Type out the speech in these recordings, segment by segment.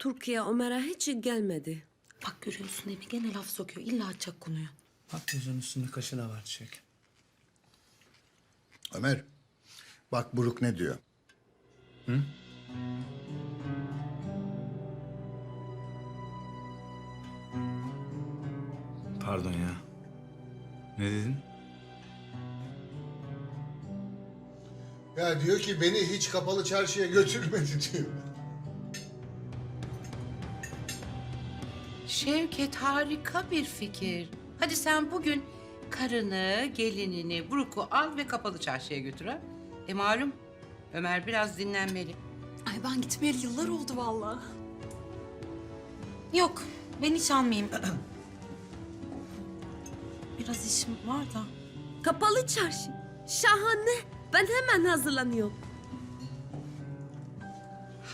Türkiye Ömer'e hiç gelmedi. Bak görüyorsun değil mi? Gene laf sokuyor. İlla açacak konuyu. Bak gözünün üstünde kaşı da var çiçek. Ömer, bak Buruk ne diyor? Pardon ya. Ne dedin? Ya diyor ki beni hiç kapalı çarşıya götürmedi diyor. Şevket harika bir fikir. Hadi sen bugün karını, gelinini, Brooke'u al ve kapalı çarşıya götür ha. E malum Ömer biraz dinlenmeli. Ay ben gitmeyeli yıllar oldu vallahi. Yok ben hiç almayayım. Biraz işim var da. Kapalı çarşı. Şahane. Ben hemen hazırlanıyorum.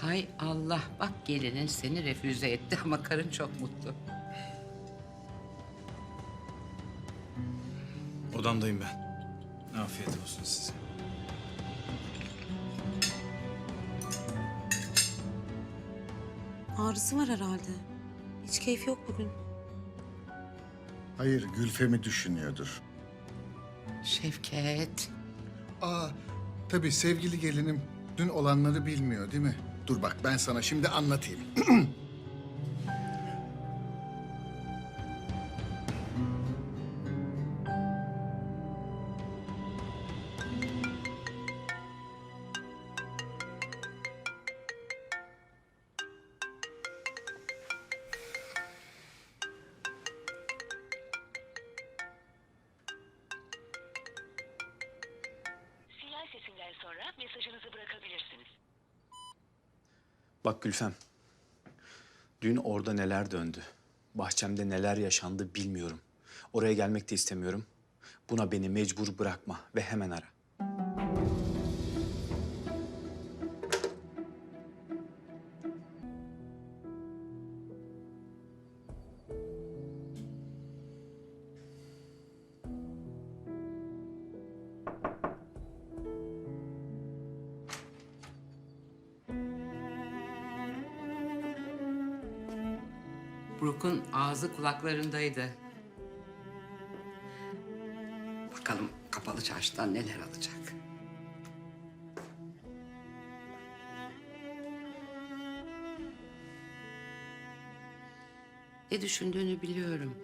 Hay Allah bak gelinin seni refüze etti ama karın çok mutlu. Odamdayım ben. Afiyet olsun size. Ağrısı var herhalde. Hiç keyfi yok bugün. Hayır, Gülfem'i düşünüyordur. Şevket. Aa, tabii sevgili gelinim dün olanları bilmiyor değil mi? Dur bak ben sana şimdi anlatayım. Sesinden sonra mesajınızı bırakabilirsiniz. Bak Gülfem. Dün orada neler döndü. Bahçemde neler yaşandı bilmiyorum. Oraya gelmek de istemiyorum. Buna beni mecbur bırakma ve hemen ara. Brooke'un ağzı kulaklarındaydı. Bakalım kapalı çarşıdan neler alacak. Ne düşündüğünü biliyorum.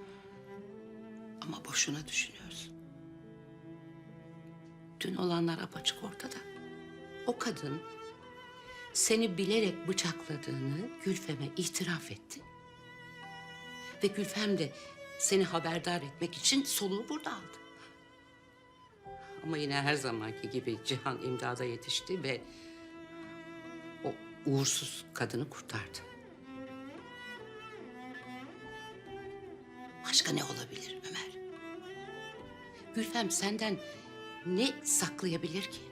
Ama boşuna düşünüyorsun. Dün olanlar apaçık ortada. O kadın seni bilerek bıçakladığını Gülfem'e itiraf etti. Ve Gülfem de seni haberdar etmek için soluğu burada aldı. Ama yine her zamanki gibi Cihan imdada yetişti ve o uğursuz kadını kurtardı. Başka ne olabilir Ömer? Gülfem senden ne saklayabilir ki?